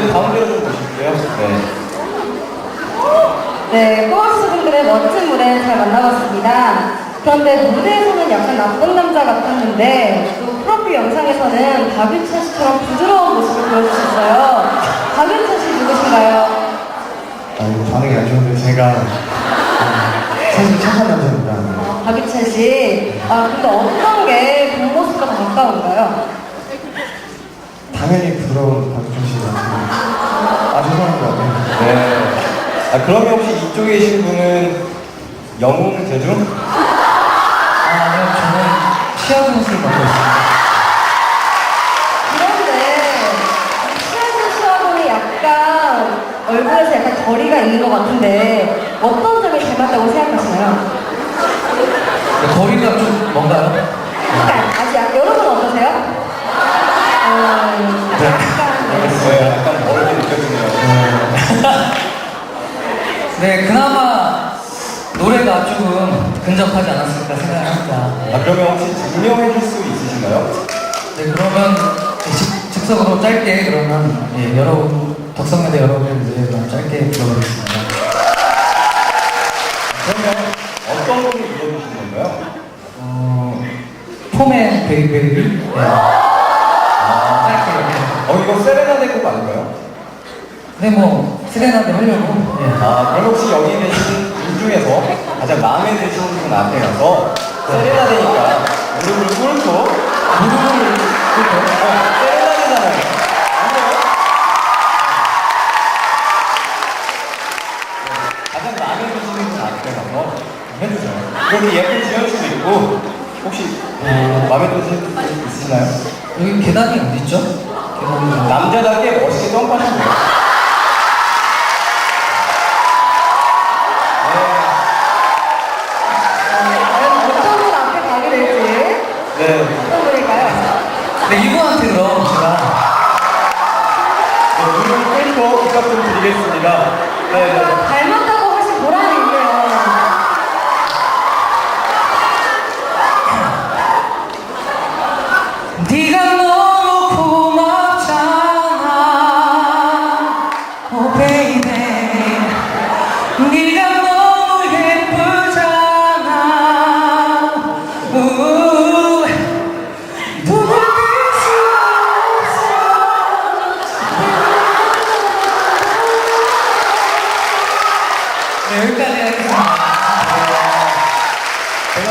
무대 가운데로 좀 보실게요. 네. 네, 코어스 분들의 멋진 무대 잘 만나봤습니다. 그런데 무대에서는 약간 나쁜 남자 같았는데 또 프로필 영상에서는 박윤찬 씨처럼 부드러운 모습을 보여주셨어요. 박윤찬 씨 누구신가요? 아, 이거 반응이 안 좋은데 제가 음, 사실 착한 남자입니다. 어, 박윤찬 씨. 아, 근데 어떤 게 본 모습과 더 가까운가요? 당연히 부드러운 박준 씨 같은 아 죄송합니다. 네. 네. 아, 그러면 혹시 이쪽에 계신 분은 영웅 제주? 아, 네, 저는 시아준 씨를 맡고 있습니다. 그런데 시아준 씨하고는 약간 얼굴에서 약간 거리가 있는 것 같은데 어 아, 그러면 혹시 증명해 줄 수 있으신가요? 네, 그러면 즉, 즉석으로 짧게 그러면 예, 여러분 덕성여대 여러분들 그럼 짧게 불러보겠습니다. 그러면 어떤 곡을 불러주신 건가요? 어, 폼앤 베이베이 네. 아, 짧게 이렇게. 어, 이거 세레나데 곡 아닌가요? 네, 뭐 세레나데 하려고. 예. 아, 그럼 혹시 여기 계신 분 중에서 가장 마음에 드시는 분 앞에 가서 세레나데니까 무릎을 꿇고 무릎을 꿇고. 어, 세레나데잖아요. 아니요? 네, 가장 마음에 드시는 분 앞에 가서 해주세요. 그럼 예쁜 지현 씨도 있고 혹시 어, 마음에 드시는 분 있으시나요? 여기 계단이 어디 있죠? 계단이. 남자답게 멋있게 점프하시면 돼요. 네. 어떤 분일까요? 네, 이분한테 그럼 제가 네, 무릎을 꿇고 부탁 좀 드리겠습니다. 네, 네.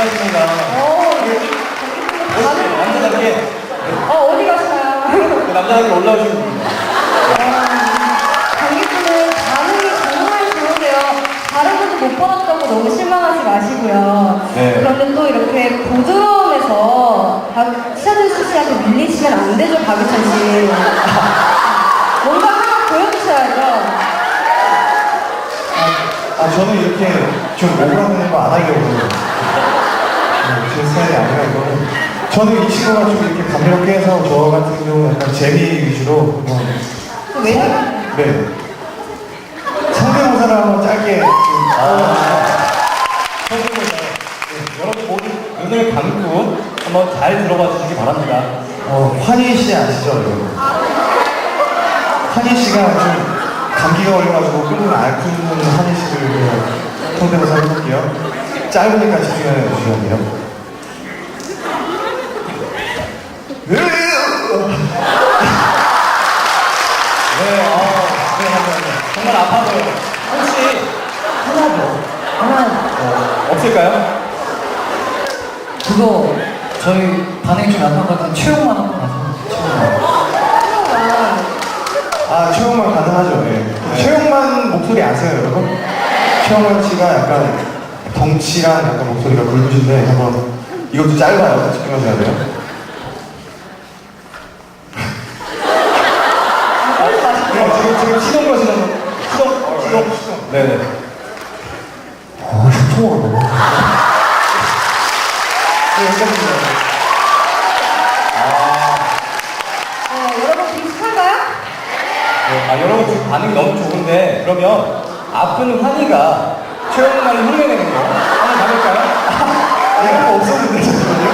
대단하십니다. 어, 여기 멋있게, 남자답게, 어, 어디 가시나요? 그 남자답게 올라오시면 됩니다. 관객분은 반응이 정말 좋은데요. 다른 분도 못 받았다고 너무 실망하지 마시고요. 네. 그런데 또 이렇게 부드러움에서 박- 시아준 씨한테 밀리시면 안 되죠, 박유찬 씨. 뭔가 하나 보여주셔야죠. 아 저는 이렇게 좀 오그라드는 거 안 하려고 저는 이 친구가 좀 이렇게 가볍게 해서 저 같은 경우는 약간 재미 위주로 뭐, 또 왜? 네 성대모사를 한번 짧게 좀 아. 네, 여러분 모두 눈을 감고 한번 잘 들어봐 주시기 바랍니다. 어, 환희 씨 아시죠, 여러분? 환희 씨가 좀 감기가 걸려가지고 끓는 앓는 환희 씨를 그냥 성대모사 해볼게요. 짧으니까 집중해 주셔야 돼요. 네, 아, 네, 한번 정말 아파 보여요. 혹시 하나 더, 하나 더 없을까요? 그거 저희 반응이 좀 약한 것 같은 최용만 한번 가서 최용만 아, 최영만 가능하죠, 예. 최영만 목소리 아세요, 여러분? 최영만 씨가 약간 덩치랑 약간 목소리가 굵으신데 한번 이것도 짧아요. 집중하셔야 돼요. 어, 지금 지금 시동 거시는 시동, 어, 시동, 시동. 네네. 아, 소통하네. 네, 여기까지입니다. 네, 여러분 비슷한가요? 네, 아, 여러분 지금 반응이 너무 좋은데 그러면 아픈 환희가 최영만을 흉내내는 거 한번 가볼까요? 아, 이거 없었는데, 잠깐만요.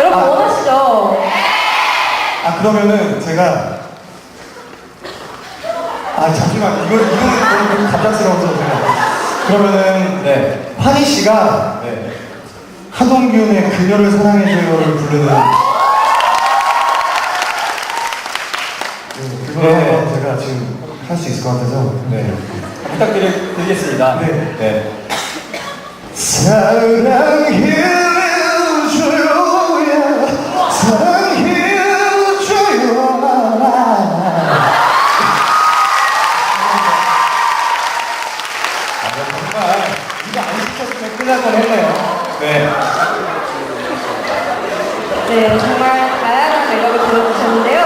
여러분 원하시죠? 아, 그러면은 제가 아 잠시만 이거 이거는 너무 갑작스러워서 제가 그러면은 네. 환희 씨가 네. 하동균의 그녀를 사랑해줘요를 부르는 네, 그거 네. 한번 제가 지금 할 수 있을 것 같아서 네. 부탁드리겠습니다. 네. 네. 사랑해 좀 끝날뻔 했네요. 네. 네, 정말 다양한 매력을 보여주셨는데요.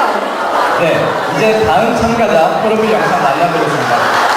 네, 이제 다음 참가자 프로필 영상 만나보겠습니다.